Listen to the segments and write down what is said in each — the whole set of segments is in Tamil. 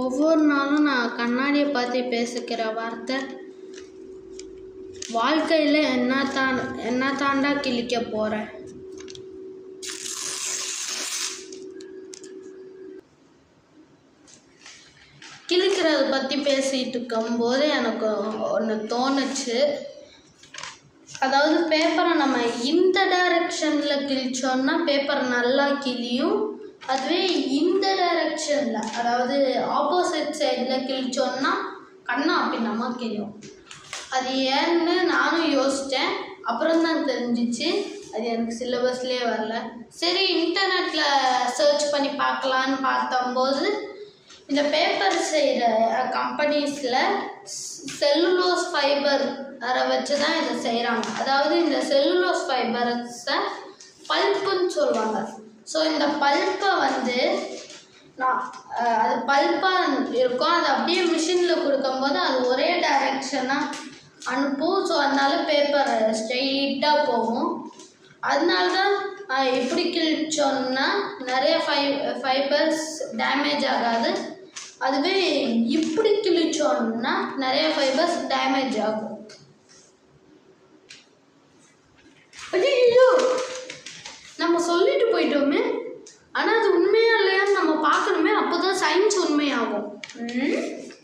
ஒவ்வொரு நாளும் நான் கண்ணாடியை பார்த்து பேசிக்கிற வார்த்தை. வாழ்க்கையில் என்ன தான் என்ன தாண்டா கிழிக்க போகிறேன் கிழிக்கிறத பற்றி பேசிகிட்டு இருக்கும்போது எனக்கு ஒன்று தோணுச்சு. அதாவது பேப்பரை நம்ம இந்த டைரக்ஷனில் கிழிச்சோன்னா பேப்பர் நல்லா கிழியும். அதுவே இந்த டைரக்ஷனில் அதாவது ஆப்போசிட் சைடில் கிழிச்சோன்னா கண்ணா அப்படின்னமா கிழியும். அது ஏன்னு நானும் யோசித்தேன் அப்புறம் தான் தெரிஞ்சிச்சு. அது எனக்கு சிலபஸ்லேயே வரல. சரி இன்டர்நெட்டில் சர்ச் பண்ணி பார்க்கலான்னு பார்த்தம்போது இந்த பேப்பர் செய்கிற கம்பெனிஸில் செல்லுலோஸ் ஃபைபர் அதை வச்சு தான் இதை செய்கிறாங்க அதாவது இந்த செல்லுலோஸ் ஃபைபர்ஸை பல்ப்புன்னு சொல்லுவாங்க. ஸோ இந்த பல்ப்பை வந்து அது பல்ப்பாக இருக்கும். அது அப்படியே மிஷினில் கொடுக்கும்போது அது ஒரே டைரெக்ஷனாக அனுப்பும். ஸோ அதனால பேப்பர் ஸ்ட்ரெயிட்டாக போகும். அதனால தான் எப்படி இப்படி கிழிச்சோன்னா நிறைய ஃபை ஃபைபர்ஸ் டேமேஜ் ஆகாது. அதுவே இப்படி கிழிச்சோன்னா நிறைய ஃபைபர்ஸ் டேமேஜ் ஆகும்.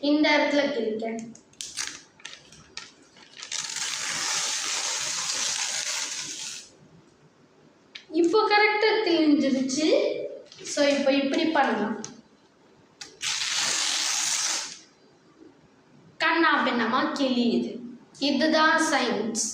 இந்த இடத்துல கிழிக்கேன் இப்போ கரெக்டாக கிழிஞ்சிருச்சு. ஸோ இப்போ இப்படி பண்ணலாம். கண்ணா பின்னமா கிழியுது. இதுதான் சயின்ஸ்